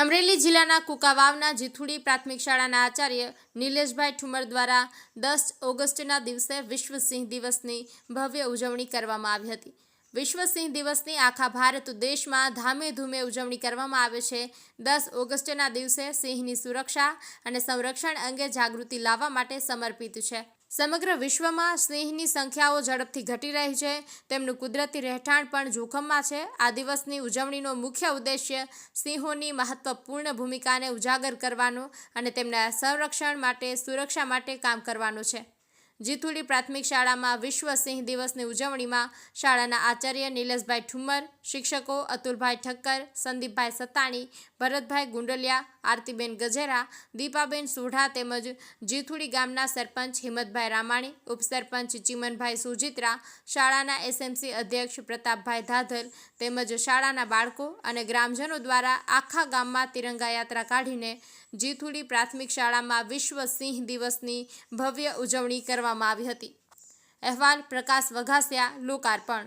અમરેલી જિલ્લાના કુકાવાવના જીથુડી પ્રાથમિક શાળાના આચાર્ય નિલેશભાઈ ઠુમર દ્વારા દસ ઓગસ્ટના દિવસે વિશ્વ સિંહ દિવસની ભવ્ય ઉજવણી કરવામાં આવી હતી. વિશ્વ સિંહ દિવસની આખા ભારત દેશમાં ધામે ધૂમે ઉજવણી કરવામાં આવે છે. દસ ઓગસ્ટના દિવસે સિંહની સુરક્ષા અને સંરક્ષણ અંગે જાગૃતિ લાવવા માટે સમર્પિત છે. સમગ્ર વિશ્વમાં સિંહની સંખ્યાઓ ઝડપથી ઘટી રહી છે. તેમનું કુદરતી રહેઠાણ પણ જોખમમાં છે. આ દિવસની ઉજવણીનો મુખ્ય ઉદ્દેશ્ય સિંહોની મહત્વપૂર્ણ ભૂમિકાને ઉજાગર કરવાનો અને તેમના સંરક્ષણ માટે સુરક્ષા માટે કામ કરવાનો છે. જીથુડી પ્રાથમિક શાળામાં વિશ્વ સિંહ દિવસની ઉજવણીમાં શાળાના આચાર્ય નિલેશભાઈ ઠુમ્મર, શિક્ષકો અતુલભાઈ ઠક્કર, સંદીપભાઈ સત્તાણી, ભરતભાઈ ગુંડલિયા, આરતીબેન ગજેરા, દીપાબેન સુઢા તેમજ જીથુડી ગામના સરપંચ હિંમતભાઈ રામાણી, ઉપસરપંચ ચિમનભાઈ સુજિત્રા, શાળાના એસએમસી અધ્યક્ષ પ્રતાપભાઈ ધાધર તેમજ શાળાના બાળકો અને ગ્રામજનો દ્વારા આખા ગામમાં તિરંગા યાત્રા કાઢીને જીથુડી પ્રાથમિક શાળામાં વિશ્વ સિંહ દિવસની ભવ્ય ઉજવણી કરવામાં આવી હતી. અહેવાલ પ્રકાશ વઘાસિયા લોકાર્પણ